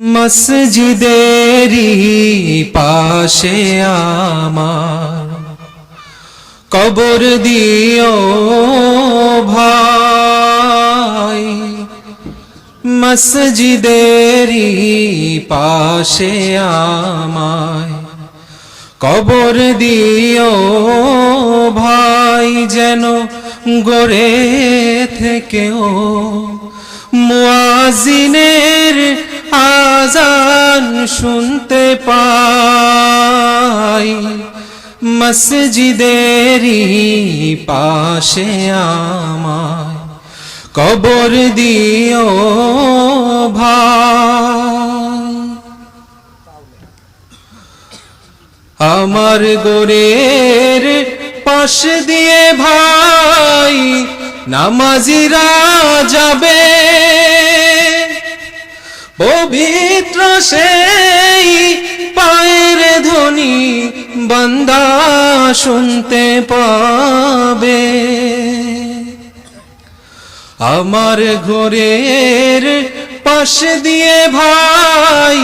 মসজিদেরি পাশে আমার। কবর দিও ভাই মসজিদেরি পাশে আমায়। কবর দিও ভাই, যেন গড়ে থেকেও। মুয়াজিনের আজান শুনতে পাই। মসজিদেরি পাশে আমায় কবর দিও ভাই। আমার গোরের পাশ দিয়ে ভাই নামাজিরা যাবে সেই পায়ের ধ্বনি বান্দা শুনতে পাবে। আমার ঘরের পাশ দিয়ে ভাই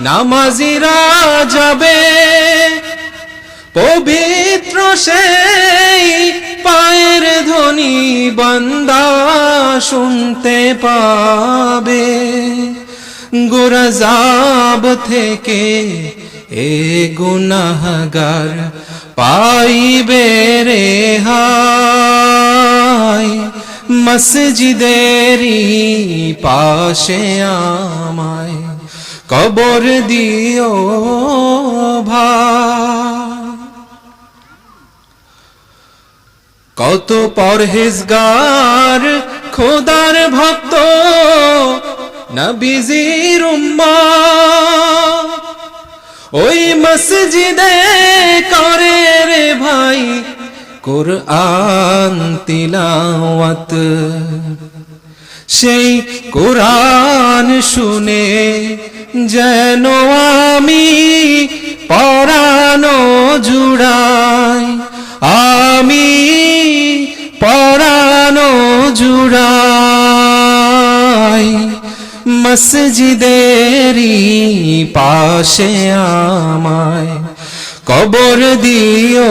নামাজিরা যাবে পবিত্র সেই পায়ের ধ্বনি বান্দা শুনতে পাবে। গোরাজাব থেকে এ গুনাহগার পাইবে রে হাই মসজিদেরি পাশে আমায় কবর দিও ভাই। কত পরহেজগার, খোদার ভক্ত নবীজির ওই মসজিদে করে রে ভাই কোরআন তিলাওয়াত। সেই কোরআন শুনে যেন আমি পরানো জুড়াই, আমি মসজিদেরি পাশে আমায় কবর দিও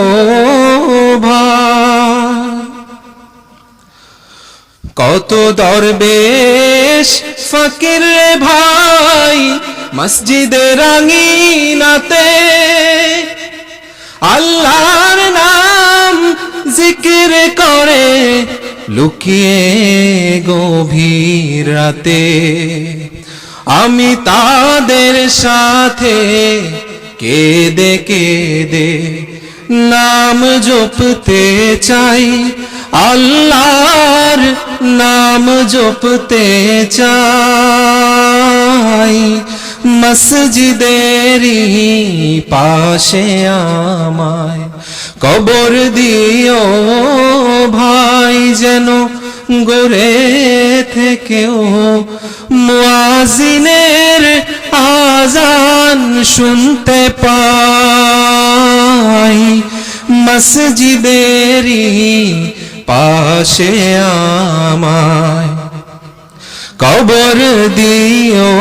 কত দরবেশ ফকির ভাই মসজিদে রাঙিনাতে আল্লাহর লুকিয়ে গভীর রাতে আমি তাদের সাথে কেঁদে কেঁদে নাম জপতে চাই, আল্লাহর নাম জপতে চাই। মসজিদেরি পাশে আমায় কবর দিও ভাই যেন গোরে থেকেও। মুয়াজিনের আজান শুনতে পাই মসজিদেরি পাশে আমায় কবর দিও